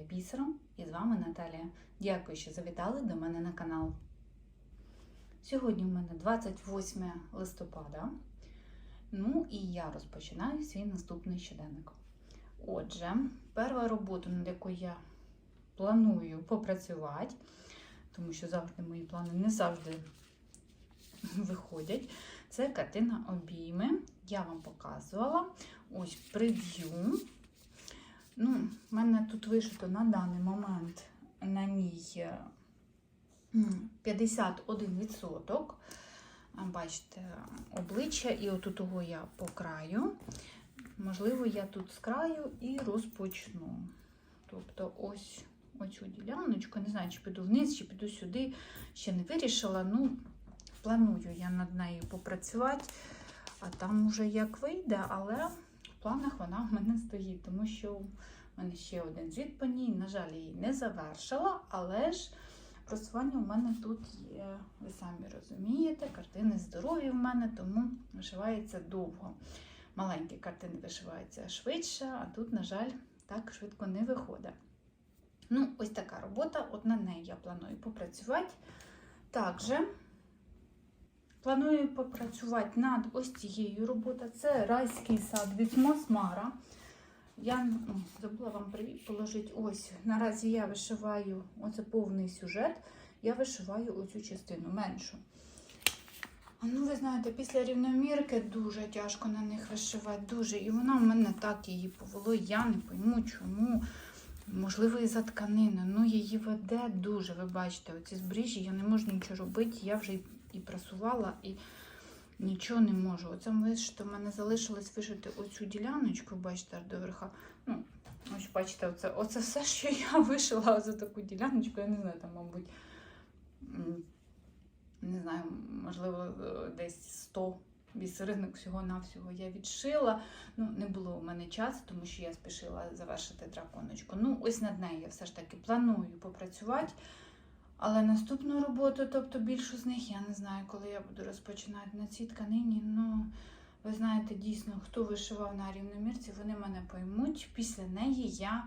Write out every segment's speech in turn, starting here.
Наталія Бісером і з вами Наталія. Дякую, що завітали до мене на канал. Сьогодні у мене 28 листопада. Ну і я розпочинаю свій наступний щоденник. Отже, перша робота, над якою я планую попрацювати, тому що завжди мої плани не завжди виходять. Це картина обійми. Я вам показувала ось прев'ю. Ну, в мене тут вишито на даний момент на ній е, 51%. Бачите, обличчя, і отут того я по краю. Можливо, я тут з краю і розпочну. Тобто, ось оцю діляночку, не знаю, чи піду вниз, чи піду сюди. Ще не вирішила. Ну, планую я над нею попрацювати, а там уже як вийде, але планах вона в мене стоїть, тому що в мене ще один звіт по ній. На жаль, її не завершила, але ж просування у мене тут є. Ви самі розумієте, картини здорові в мене, тому вишивається довго. Маленькі картини вишиваються швидше, а тут, на жаль, так швидко не виходить. Ну, ось така робота, от на неї я планую попрацювати. Також Планую попрацювати над ось цією роботою. Це райський сад від Мосмара. Я ну, забула вам положити. Ось наразі я вишиваю оце повний сюжет. Я вишиваю оцю частину меншу. Ну, ви знаєте, після рівномірки дуже тяжко на них вишивати. Дуже. І вона в мене так її повело. Я не пойму, чому. Можливо, і за тканини. Ну, її веде дуже. Ви бачите, оці збріжжя, я не можу нічого робити. Я вже і прасувала, і нічого не можу. Оце вишито, в мене залишилось вишити оцю діляночку, бачите, аж до верха. Ну, ось бачите, оце, оце все, що я вишила за таку діляночку. Я не знаю, там, мабуть, не знаю, можливо, е, десь 100 бісеринок всього-навсього я відшила. Ну, не було у мене часу, тому що я спішила завершити драконочку. Ну, ось над нею я все ж таки планую попрацювати. Але наступну роботу, тобто більшу з них, я не знаю, коли я буду розпочинати на цій тканині. Ну, ви знаєте, дійсно, хто вишивав на рівномірці, вони мене поймуть. Після неї я.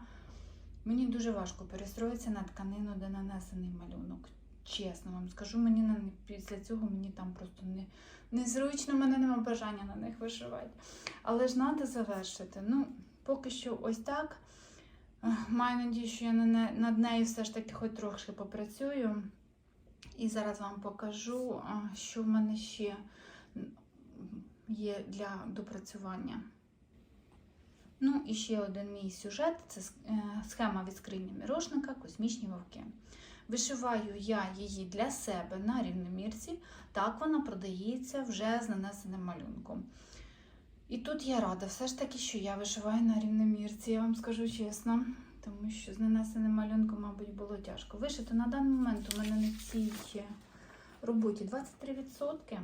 Мені дуже важко перестроїтися на тканину, де нанесений малюнок. Чесно вам скажу, мені на після цього мені там просто не, незручно, мене немає бажання на них вишивати. Але ж треба завершити. Ну, поки що ось так. Маю надію, що я над нею все ж таки хоч трошки попрацюю. І зараз вам покажу, що в мене ще є для допрацювання. Ну, і ще один мій сюжет це схема від скрині мірошника Космічні вовки. Вишиваю я її для себе на рівномірці, так вона продається вже з нанесеним малюнком. І тут я рада, все ж таки, що я вишиваю на рівномірці, я вам скажу чесно, тому що з нанесеним малюнком, мабуть, було тяжко. Вишити на даний момент у мене на цій роботі 23%.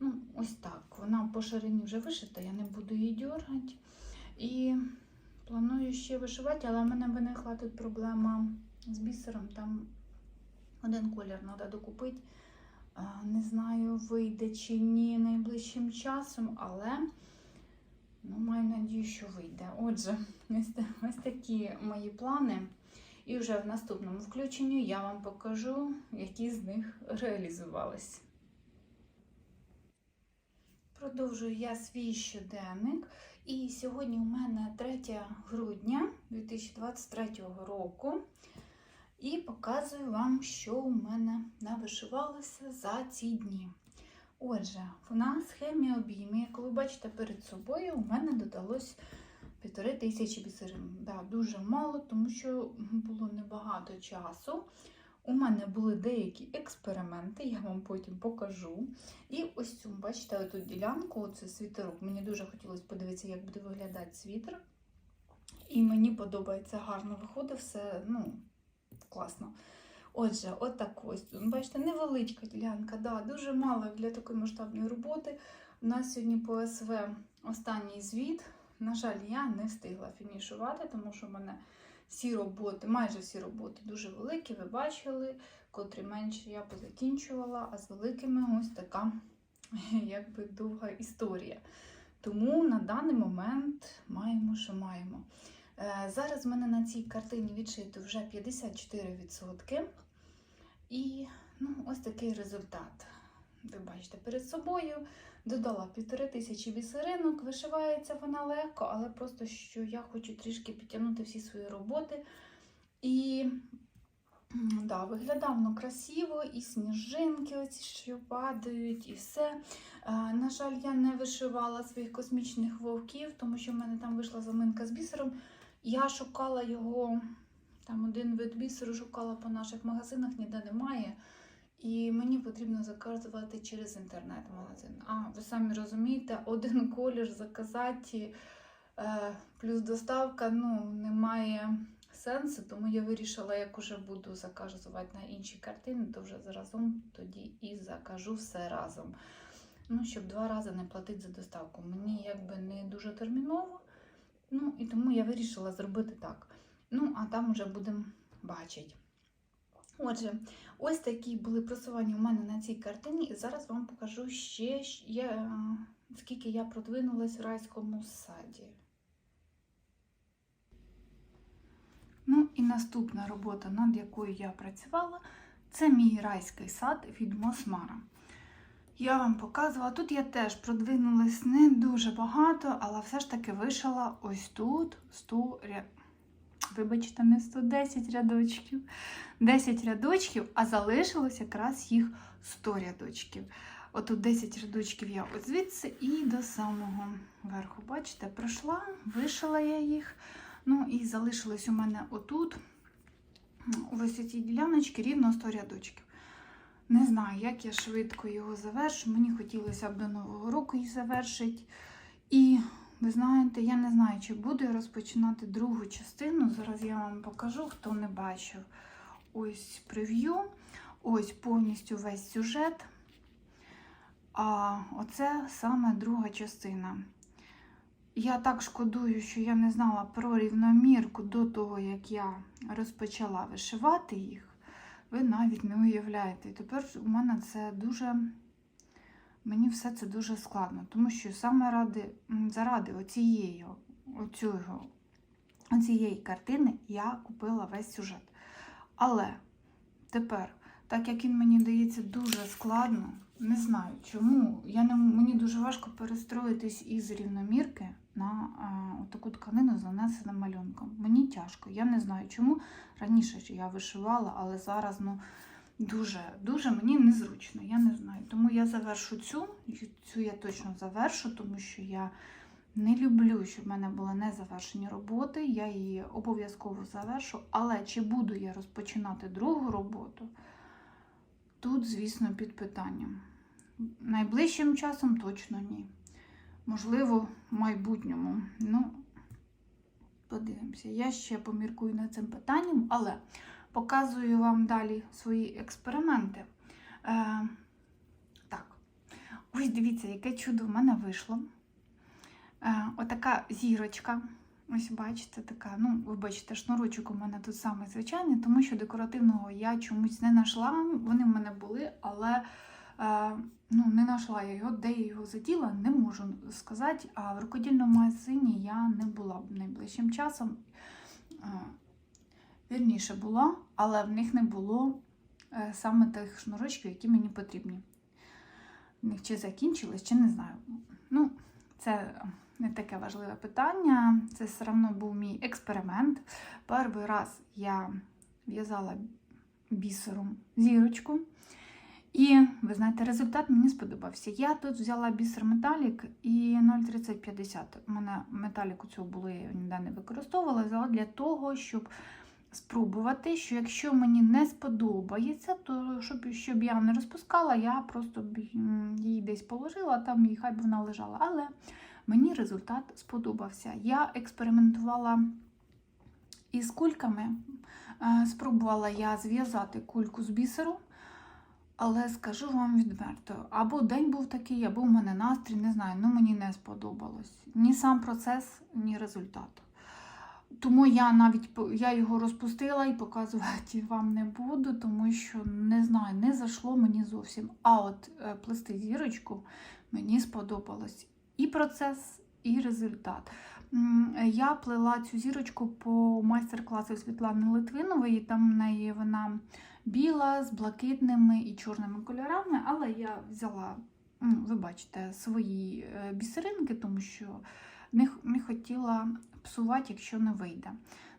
Ну, ось так. Вона по ширині вже вишита, я не буду її дергати. І планую ще вишивати, але в мене виникла тут проблема з бісером. Там один колір треба докупити. Не знаю, вийде чи ні найближчим часом, але ну, маю надію, що вийде. Отже, ось, такі мої плани. І вже в наступному включенні я вам покажу, які з них реалізувались. Продовжую я свій щоденник. І сьогодні у мене 3 грудня 2023 року. І показую вам, що у мене навишивалося за ці дні. Отже, на схемі обійми, як ви бачите перед собою, у мене додалось півтори тисячі бісерин. Да, дуже мало, тому що було небагато часу. У мене були деякі експерименти, я вам потім покажу. І ось цю, бачите, оту ділянку, це світерок. Мені дуже хотілося подивитися, як буде виглядати світер. І мені подобається гарно виходить все, ну, класно. Отже, отак ось. Бачите, невеличка ділянка, да, дуже мало для такої масштабної роботи. У нас сьогодні по СВ останній звіт. На жаль, я не встигла фінішувати, тому що в мене всі роботи, майже всі роботи дуже великі, ви бачили, котрі менше я позакінчувала, а з великими ось така якби довга історія. Тому на даний момент маємо, що маємо. Е, Зараз в мене на цій картині відшито вже 54%. І ну, ось такий результат. Ви бачите перед собою. Додала півтори тисячі бісеринок, вишивається вона легко, але просто що я хочу трішки підтягнути всі свої роботи. І да, виглядає воно красиво, і сніжинки, оці, що падають, і все. На жаль, я не вишивала своїх космічних вовків, тому що в мене там вийшла заминка з бісером. Я шукала його, там один вид бісеру шукала по наших магазинах, ніде немає. І мені потрібно заказувати через інтернет-магазин. А ви самі розумієте, один колір заказати е, плюс доставка ну, немає сенсу, тому я вирішила, як уже буду заказувати на інші картини, то вже разом тоді і закажу все разом. Ну, щоб два рази не платити за доставку. Мені якби не дуже терміново. Ну, і тому я вирішила зробити так. Ну, а там вже будемо бачити. Отже, ось такі були просування у мене на цій картині, і зараз вам покажу ще, я, е, скільки я продвинулась в райському саді. Ну і наступна робота, над якою я працювала, це мій райський сад від Мосмара. Я вам показувала, тут я теж продвинулась не дуже багато, але все ж таки вишила ось тут 100 ря... Вибачте, не 110 рядочків. 10 рядочків, а залишилось якраз їх 100 рядочків. Отут 10 рядочків я от звідси і до самого верху. Бачите, пройшла, вишила я їх. Ну і залишилось у мене отут, ось у цій діляночці, рівно 100 рядочків. Не знаю, як я швидко його завершу. Мені хотілося б до Нового року їх завершити. І ви знаєте, я не знаю, чи буду розпочинати другу частину. Зараз я вам покажу, хто не бачив. Ось прев'ю, ось повністю весь сюжет. А оце саме друга частина. Я так шкодую, що я не знала про рівномірку до того, як я розпочала вишивати їх. Ви навіть не уявляєте. І тепер у мене це дуже. Мені все це дуже складно, тому що саме ради, заради оцієї, оцього, оцієї картини я купила весь сюжет. Але тепер, так як він мені дається дуже складно, не знаю чому. Я не, мені дуже важко перестроїтись із рівномірки на а, таку тканину з нанесеним малюнком. Мені тяжко. Я не знаю чому. Раніше я вишивала, але зараз ну, дуже, дуже мені незручно. Я не знаю. Тому я завершу цю, цю я точно завершу, тому що я не люблю, щоб в мене були незавершені роботи. Я її обов'язково завершу. Але чи буду я розпочинати другу роботу? Тут, звісно, під питанням. Найближчим часом точно ні. Можливо, в майбутньому. Ну, подивимося. Я ще поміркую над цим питанням, але показую вам далі свої експерименти. Е, так, ось дивіться, яке чудо в мене вийшло. Е, отака зірочка. Ось бачите, така, ну, ви бачите, шнурочок у мене тут самий звичайний, тому що декоративного я чомусь не знайшла. Вони в мене були, але е, ну, не знайшла я його, де я його заділа, не можу сказати. А в рукодільному магазині я не була б найближчим часом. Е, вірніше була, але в них не було е, саме тих шнурочків, які мені потрібні. В них чи закінчились, чи не знаю. Ну, це не таке важливе питання. Це все одно був мій експеримент. Перший раз я в'язала бісером зірочку. І ви знаєте, результат мені сподобався. Я тут взяла бісер металік і 0,3050. У мене металіку цього було, я його ніде не використовувала. Взяла для того, щоб спробувати, що якщо мені не сподобається, то щоб, щоб я не розпускала, я просто б її десь положила, там і хай би вона лежала. Але мені результат сподобався. Я експериментувала із кульками. Е, Спробувала я зв'язати кульку з бісеру, але скажу вам відверто, або день був такий, або в мене настрій, не знаю, ну мені не сподобалось. Ні сам процес, ні результат. Тому я навіть я його розпустила і показувати вам не буду, тому що не знаю, не зайшло мені зовсім. А от е, плести зірочку мені сподобалось і процес, і результат. Я плела цю зірочку по майстер-класу Світлани Литвинової. Там в неї вона біла з блакитними і чорними кольорами, але я взяла, м, ви бачите, свої е, бісеринки, тому що не, не хотіла псувати, якщо не вийде.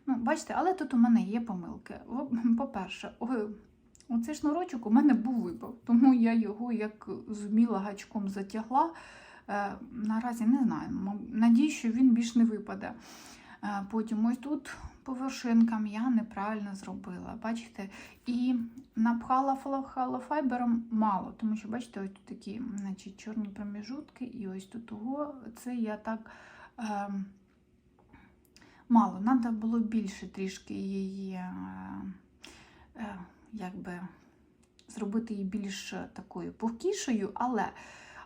Ну, бачите, але тут у мене є помилки. По-перше, ой, оцей шнурочок у мене був випав, тому я його як зуміла гачком затягла. Е, Наразі не знаю. Надію, що він більш не випаде. Е, Потім ось тут по вершинкам я неправильно зробила. Бачите, і напхала холофайбером мало, тому що, бачите, ось тут такі значить, чорні проміжутки, і ось тут того, це я так. Е, Мало, треба було більше трішки її, е, е, якби зробити її більш такою пухкішою, але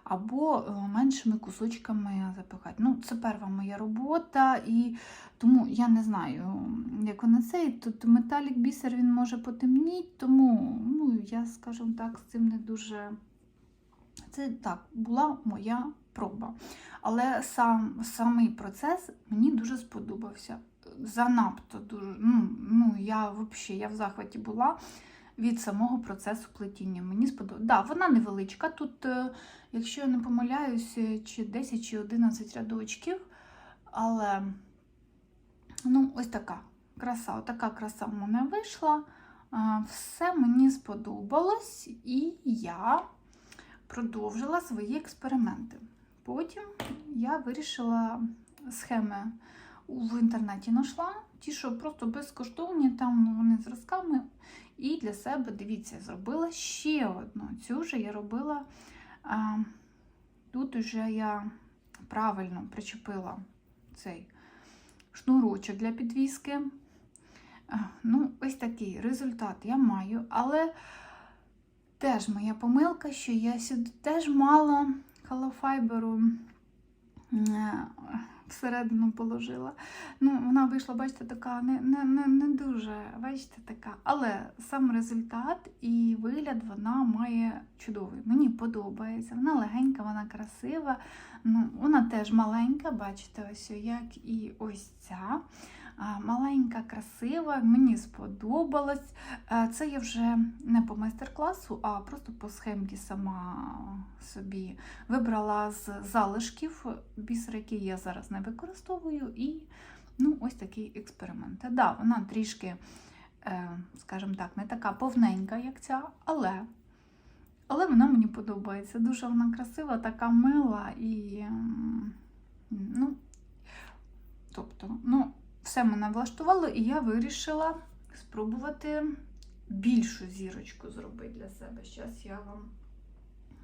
або е, меншими кусочками запихати. Ну, це перша моя робота, і тому я не знаю, як вона це. Тут металік бісер він може потемніти, тому ну, я, скажімо так, з цим не дуже. Це так, була моя проба. Але сам самий процес мені дуже сподобався. Занадто дуже. Ну, ну я взагалі я в захваті була від самого процесу плетіння. Мені сподобалося. Да, вона невеличка. Тут, е, якщо я не помиляюсь, е, чи 10 чи 11 рядочків. Але ну, ось така краса, така краса в мене вийшла. Е, Все мені сподобалось, і я продовжила свої експерименти. Потім я вирішила схеми в інтернеті знайшла. Ті, що просто безкоштовні, там вони зразками. І для себе, дивіться, зробила ще одну. Цю вже я робила. А, тут уже я правильно причепила цей шнурочок для підвіски. А, Ну, ось такий результат я маю, але теж моя помилка, що я сюди теж мало холофайберу е, всередину положила. Ну, вона вийшла, бачите, така не, не, не, не дуже, бачите, така. Але сам результат і вигляд вона має чудовий. Мені подобається. Вона легенька, вона красива. Ну, вона теж маленька, бачите, ось як і ось ця. Маленька, красива, мені сподобалось. Е, Це я вже не по майстер-класу, а просто по схемці сама собі вибрала з залишків бісер, який я зараз не використовую, і ну, ось такий експеримент. Та Да, вона трішки, е, скажімо так, не така повненька, як ця, але, але вона мені подобається. Дуже вона красива, така мила і. ну, тобто, ну, все мене влаштувало, і я вирішила спробувати більшу зірочку зробити для себе. Зараз я вам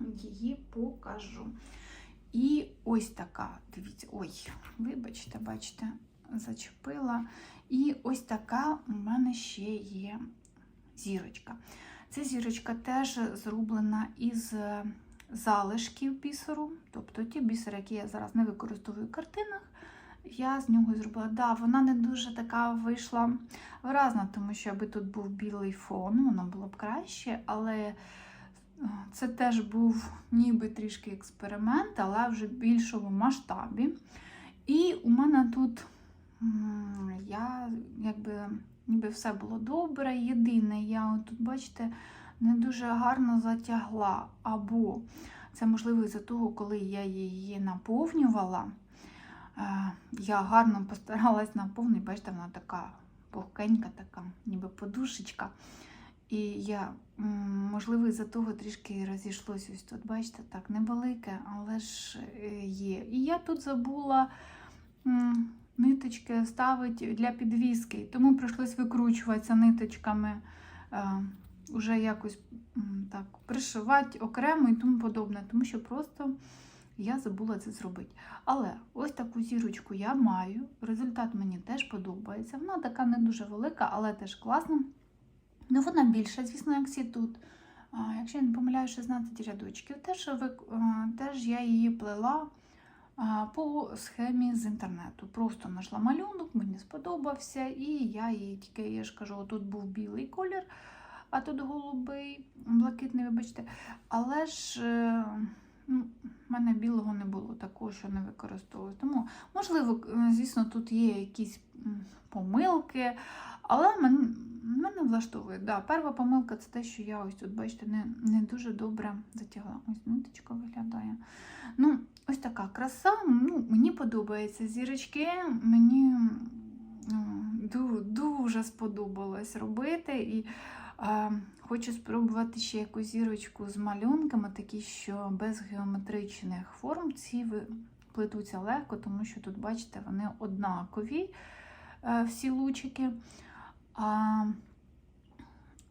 її покажу. І ось така, дивіться, ой, вибачте, бачите, зачепила. І ось така у мене ще є зірочка. Ця зірочка теж зроблена із залишків бісеру, тобто ті бісери, які я зараз не використовую в картинах. Я з нього зробила. Да, вона не дуже така вийшла виразна, тому що аби тут був білий фон, воно було б краще, але е, це теж був ніби трішки експеримент, але вже більшому масштабі. І у мене тут я якби ніби все було добре. Єдине, я тут, бачите, не дуже гарно затягла. Або це можливо із-за того, коли я її наповнювала. Е, Я гарно постаралась наповнити, бачите, вона така пухкенька, така, ніби подушечка. І я, можливо, із-за того трішки розійшлося ось тут, бачите, так, невелике, але ж е, є. І я тут забула ниточки ставити для підвіски, тому прийшлось викручуватися ниточками, е, уже якось так пришивати окремо і тому подобне, тому що просто я забула це зробити. Але ось таку зірочку я маю. Результат мені теж подобається. Вона така не дуже велика, але теж класна. Ну, вона більша, звісно, як всі тут. Якщо я не помиляю, 16 рядочків. Теж, теж я її плела по схемі з інтернету. Просто знайшла малюнок, мені сподобався, і я її тільки, я ж кажу, тут був білий колір, а тут голубий, блакитний, вибачте. Але ж. В мене білого не було такого, що не використовую. Тому, можливо, е, звісно, тут є якісь помилки, але мен- мене влаштовує. Да, перша помилка це те, що я ось тут, бачите, не, не дуже добре затягла. Ось ниточка виглядає. Ну, ось така краса. Ну, мені подобається зірочки. Мені ну, ду- дуже сподобалось робити. І хочу спробувати ще якусь зірочку з малюнками, такі, що без геометричних форм ці плетуться легко, тому що тут, бачите, вони однакові е, всі лучики. А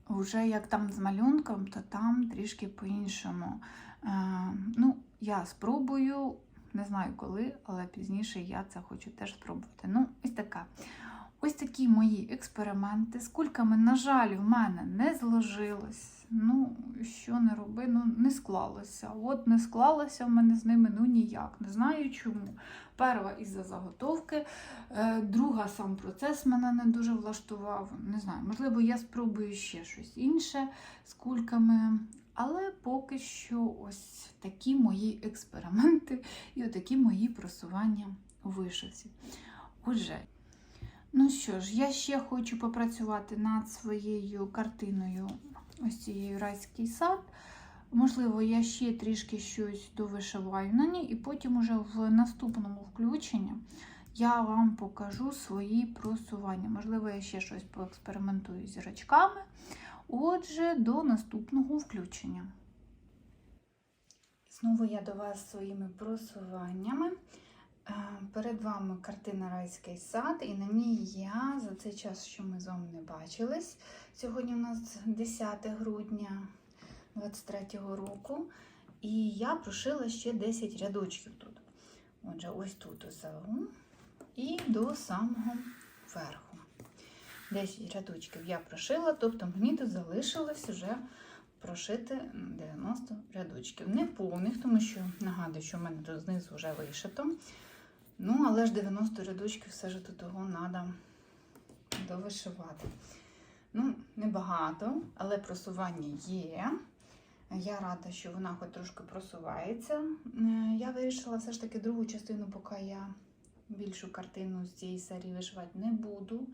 вже як там з малюнком, то там трішки по-іншому. Е, ну, я спробую, не знаю коли, але пізніше я це хочу теж спробувати. Ну, ось така. Ось такі мої експерименти. З кульками, на жаль, в мене не зложилось. Ну, що не роби, ну не склалося. От не склалося в мене з ними ну ніяк. Не знаю чому. Перша із-за заготовки, е, друга сам процес мене не дуже влаштував. Не знаю, можливо, я спробую ще щось інше з кульками. Але поки що ось такі мої експерименти і отакі мої просування у вишивці. Отже, ну що ж, я ще хочу попрацювати над своєю картиною, ось цією райський сад. Можливо, я ще трішки щось довишиваю на ній, і потім уже в наступному включенні я вам покажу свої просування. Можливо, я ще щось поекспериментую з зірочками. Отже, до наступного включення. Знову я до вас своїми просуваннями. Е, Перед вами картина Райський сад, і на ній я за цей час, що ми з вами не бачились. Сьогодні у нас 10 грудня 23-го року. І я прошила ще 10 рядочків тут. Отже, ось тут озагу і до самого верху. 10 рядочків я прошила, тобто мені тут залишилось вже прошити 90 рядочків. Не повних, тому що нагадую, що в мене тут знизу вже вишито. Ну, але ж 90 рядочків все ж до того треба довишивати. Ну, небагато, але просування є. Я рада, що вона хоч трошки просувається. Е, Я вирішила все ж таки другу частину, поки я більшу картину з цієї серії вишивати не буду.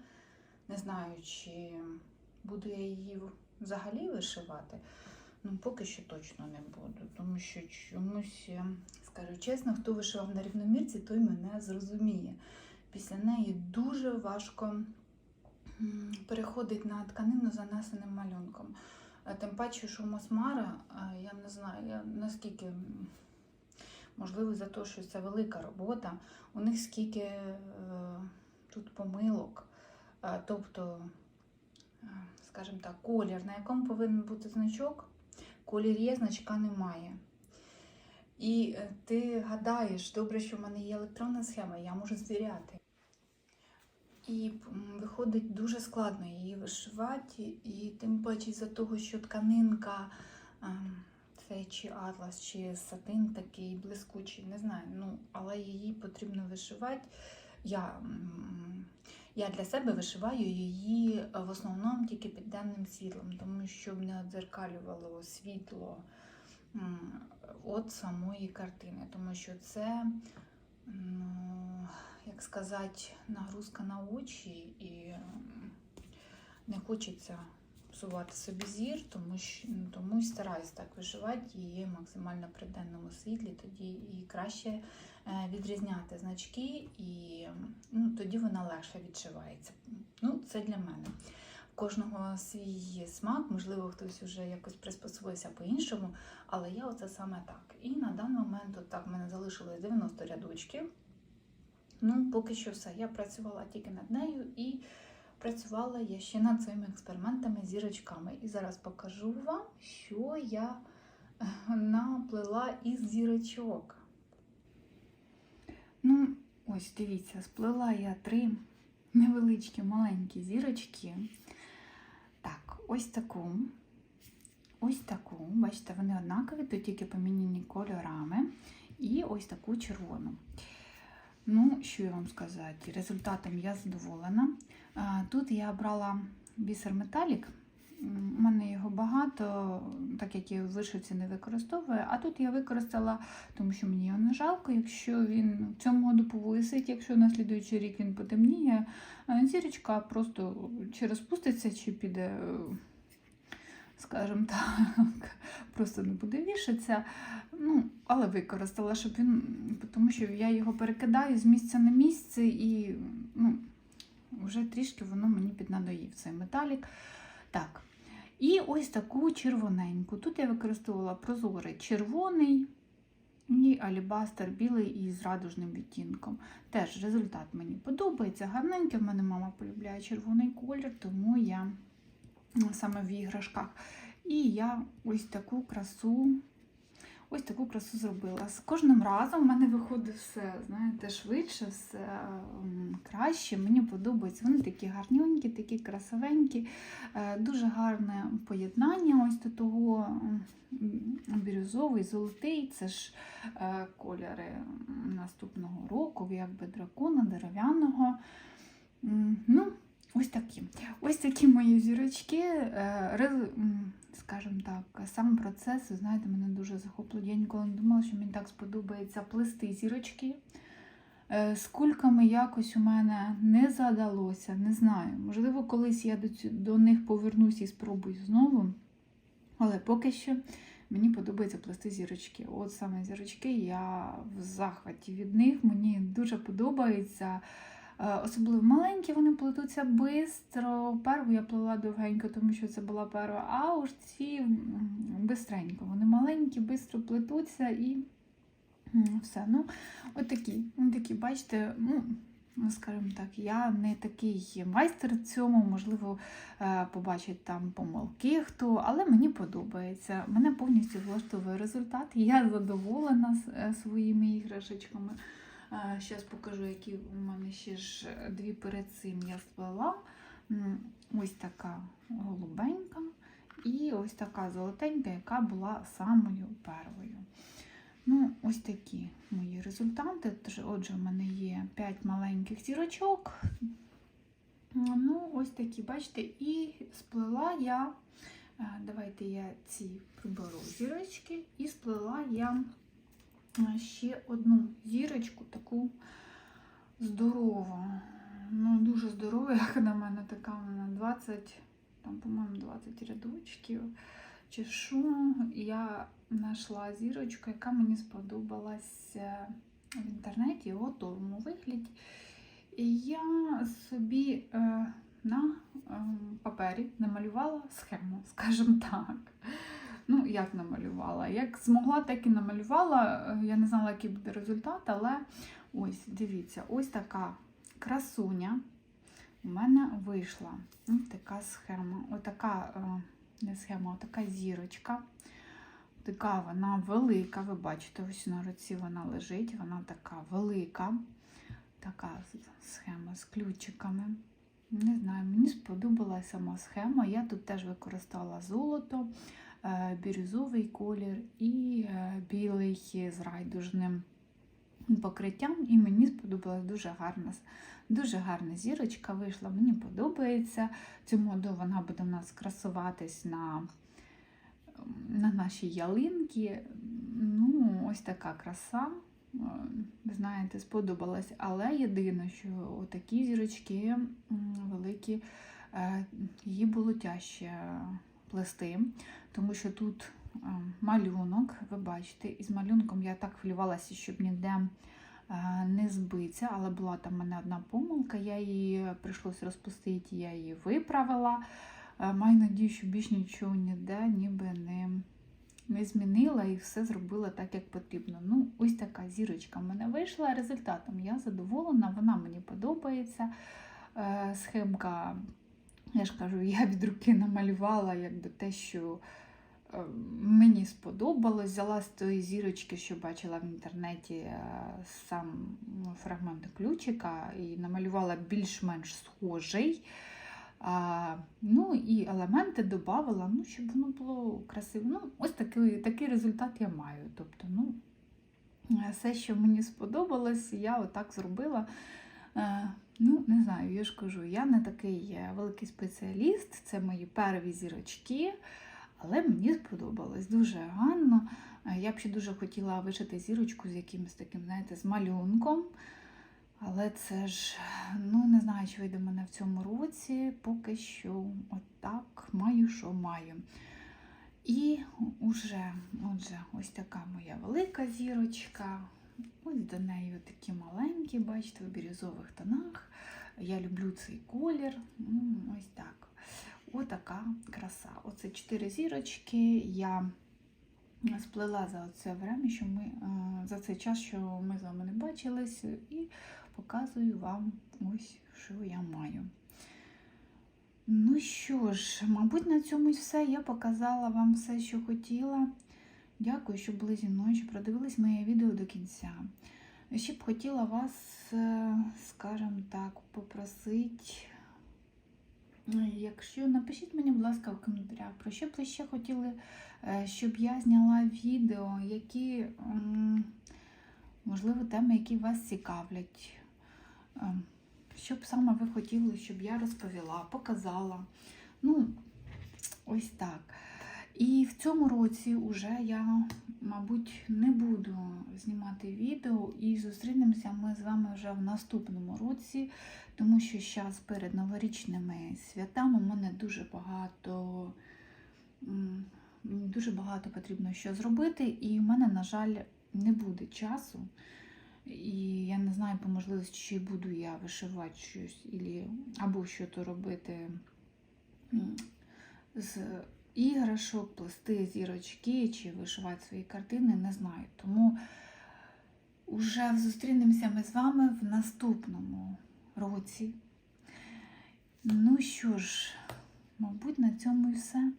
Не знаю, чи буду я її взагалі вишивати. Ну, поки що точно не буду, тому що чомусь, е, скажу чесно, хто вишивав на рівномірці, той мене зрозуміє. Після неї дуже важко переходить на тканину занесеним малюнком. Тим паче, що масмара, я не знаю, я наскільки можливо за те, що це велика робота, у них скільки е, тут помилок. А, Тобто, е, скажімо так, колір, на якому повинен бути значок, колір є, значка немає. І е, ти гадаєш, добре, що в мене є електронна схема, я можу звіряти. І виходить дуже складно її вишивати, і тим паче за того, що тканинка, ем, це чи атлас, чи сатин такий блискучий, не знаю. Ну, але її потрібно вишивати. Я, я для себе вишиваю її е, в основному тільки під денним світлом, тому щоб не одзеркалювало світло от самої картини, тому що це. Ну, як сказати, нагрузка на очі і не хочеться псувати собі зір, тому, що, ну, тому й стараюсь так виживати її максимально при денному світлі, тоді і краще е, відрізняти значки, і ну, тоді вона легше відшивається. Ну, це для мене. Кожного свій смак, можливо, хтось вже якось приспособився по-іншому, але я оце саме так. І на даний момент от так в мене залишилось 90 рядочків. Ну, поки що все. Я працювала тільки над нею і працювала я ще над своїми експериментами з зірочками. І зараз покажу вам, що я е, наплела із зірочок. Ну, ось дивіться, сплела я три невеличкі маленькі зірочки. Ось таку. Ось таку. Бачите, вони однакові, тут тільки поміняні кольорами. І ось таку червону. Ну, що я вам сказати, результатом я задоволена. Тут я брала бісер металік, у мене його багато, так як я в вишивці не використовую. А тут я використала, тому що мені його не жалко. Якщо він в цьому году повисить, якщо на слідуючий рік він потемніє, е, зірочка просто чи розпуститься, чи піде, е, скажімо так, просто не буде вішатися. Ну, але використала, щоб він, тому що я його перекидаю з місця на місце і ну, вже трішки воно мені піднадоїв цей металік. Так. І ось таку червоненьку. Тут я використовувала прозорий червоний і алібастер білий із радужним відтінком. Теж результат мені подобається. Гарненький. В мене мама полюбляє червоний колір, тому я саме в іграшках. І я ось таку красу. Ось таку красу зробила. З кожним разом в мене виходить все, знаєте, швидше, все краще. Мені подобається. Вони такі гарненькі, такі красивенькі, Е, дуже гарне поєднання ось до того бірюзовий, золотий. Це ж е, кольори наступного року, якби дракона, дерев'яного. Ну, ось такі. Ось такі мої зірочки. Скажімо так, сам процес, знаєте, мене дуже захоплює. Я ніколи не думала, що мені так сподобається плести зірочки. Е, З кульками якось у мене не задалося, не знаю. Можливо, колись я до, цю- до них повернуся і спробую знову. Але поки що мені подобається плести зірочки. От саме зірочки, я в захваті від них. Мені дуже подобається. Е, Особливо маленькі, вони плетуться швидко. Перву я плела довгенько, тому що це була перва, а уж ці бистренько. Вони маленькі, швидко плетуться і все. Ну, от такі, от такі, бачите, ну, ну, скажімо так, я не такий майстер в цьому, можливо, е, побачить там помилки хто, але мені подобається. Мене повністю влаштовує результат. Я задоволена е, своїми іграшечками. Зараз покажу, які у мене ще ж дві перед цим я сплела. Ось така голубенька і ось така золотенька, яка була самою первою. Ну, ось такі мої результати. Отже, в мене є 5 маленьких зірочок. Ну, ось такі, бачите, і сплела я. е, Давайте я ці приберу зірочки, і сплела я е, ще одну зірочку, таку здорову. Ну, дуже здорова, як на мене, така вона 20, там, по-моєму, 20 рядочків. Чи що, я знайшла зірочку, яка мені сподобалась в інтернеті в готовому вигляді. І я собі е, на е, папері намалювала схему, скажімо так. Ну, як намалювала? Як змогла, так і намалювала. Е, Я не знала, який буде результат, але ось, дивіться, ось така красуня у мене вийшла. Ось така схема. Отака, е, не схема, отака зірочка. Така вона велика, ви бачите, ось на руці вона лежить, вона така велика. Така схема з ключиками. Не знаю, мені сподобалася сама схема. Я тут теж використала золото, бірюзовий колір і е, білий з райдужним покриттям. І мені сподобалась дуже гарна, дуже гарна зірочка вийшла. Мені подобається. Цьому году вона буде в нас красуватись на, на нашій ялинці. Ну, ось така краса. Е, знаєте, сподобалась. Але єдине, що такі зірочки великі, е, її було тяжче плести, тому що тут е, малюнок, ви бачите, із малюнком я так хвилювалася, щоб ніде е, не збитися, але була там в мене одна помилка, я її прийшлося розпустити, я її виправила. Е, Маю надію, що більш нічого ніде ніби не не змінила і все зробила так, як потрібно. Ну, ось така зірочка в мене вийшла. Результатом я задоволена, вона мені подобається. Схемка, я ж кажу, я від руки намалювала якби те, що е, мені сподобалось. Взяла з тої зірочки, що бачила в інтернеті е, сам ну, фрагмент ключика і намалювала більш-менш схожий. А, ну і елементи додавала, ну, щоб воно було красиво. Ну, ось такий, такий результат я маю. Тобто, ну, е, все, що мені сподобалось, я отак зробила. Ну, не знаю, я ж кажу, я не такий е, великий спеціаліст, це мої перві зірочки, але мені сподобалось дуже гарно. Е, Я б ще дуже хотіла вишити зірочку з якимось таким, знаєте, з малюнком. Але це ж, ну не знаю, чи вийде мене в цьому році. Поки що отак маю, що маю. І уже, отже, ось така моя велика зірочка. Ось до неї такі маленькі, бачите, в бірюзових тонах. Я люблю цей колір. Ну, ось так. Отака краса. Оце чотири зірочки. Я сплела за це время, що ми е, за цей час, що ми з вами не бачились, і показую вам ось, що я маю. Ну що ж, мабуть, на цьому все. Я показала вам все, що хотіла. Дякую, що були зі мною, що продивились моє відео до кінця. Ще б хотіла вас, е, скажімо так, попросити. е, Якщо напишіть мені, будь ласка, в коментарях, про що б ви ще хотіли, е, щоб я зняла відео, які, можливо, теми, які вас цікавлять. Що б саме ви хотіли, щоб я розповіла, показала. Ну, ось так. І в цьому році вже я, мабуть, не буду знімати відео і зустрінемося ми з вами вже в наступному році, тому що зараз перед новорічними святами у мене дуже багато, дуже багато потрібно що зробити, і в мене, на жаль, не буде часу. І я не знаю по можливості, чи буду я вишивати щось або що то робити з іграшок, плести зірочки чи вишивати свої картини, не знаю. Тому вже зустрінемося ми з вами в наступному році. Ну що ж, мабуть, на цьому і все.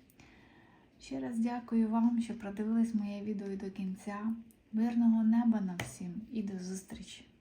Ще раз дякую вам, що продивились моє відео до кінця. Мирного неба нам всім і до зустрічі!